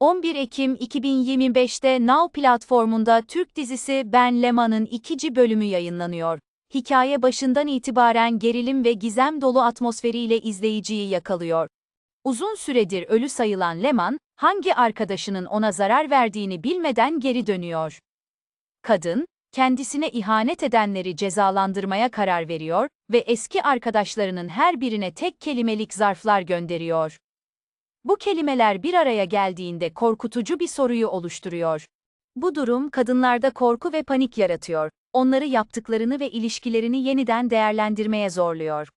11 Ekim 2025'te Now platformunda Türk dizisi Ben Leman'ın ikinci bölümü yayınlanıyor. Hikaye başından itibaren gerilim ve gizem dolu atmosferiyle izleyiciyi yakalıyor. Uzun süredir ölü sayılan Leman, hangi arkadaşının ona zarar verdiğini bilmeden geri dönüyor. Kadın, kendisine ihanet edenleri cezalandırmaya karar veriyor ve eski arkadaşlarının her birine tek kelimelik zarflar gönderiyor. Bu kelimeler bir araya geldiğinde korkutucu bir soruyu oluşturuyor. Bu durum kadınlarda korku ve panik yaratıyor. Onları yaptıklarını ve ilişkilerini yeniden değerlendirmeye zorluyor.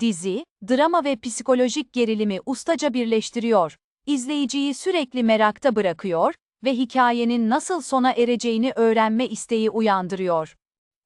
Dizi, drama ve psikolojik gerilimi ustaca birleştiriyor. İzleyiciyi sürekli merakta bırakıyor ve hikayenin nasıl sona ereceğini öğrenme isteği uyandırıyor.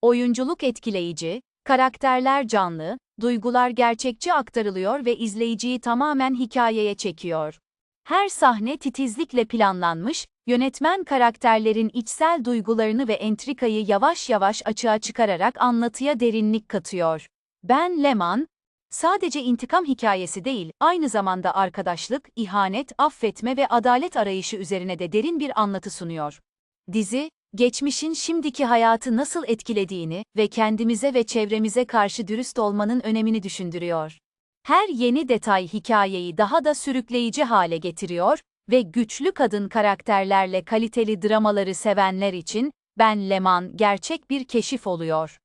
Oyunculuk etkileyici, karakterler canlı, duygular gerçekçi aktarılıyor ve izleyiciyi tamamen hikayeye çekiyor. Her sahne titizlikle planlanmış, yönetmen karakterlerin içsel duygularını ve entrikayı yavaş yavaş açığa çıkararak anlatıya derinlik katıyor. Ben Leman, sadece intikam hikayesi değil, aynı zamanda arkadaşlık, ihanet, affetme ve adalet arayışı üzerine de derin bir anlatı sunuyor. Dizi, geçmişin şimdiki hayatı nasıl etkilediğini ve kendimize ve çevremize karşı dürüst olmanın önemini düşündürüyor. Her yeni detay hikayeyi daha da sürükleyici hale getiriyor ve güçlü kadın karakterlerle kaliteli dramaları sevenler için Ben Leman gerçek bir keşif oluyor.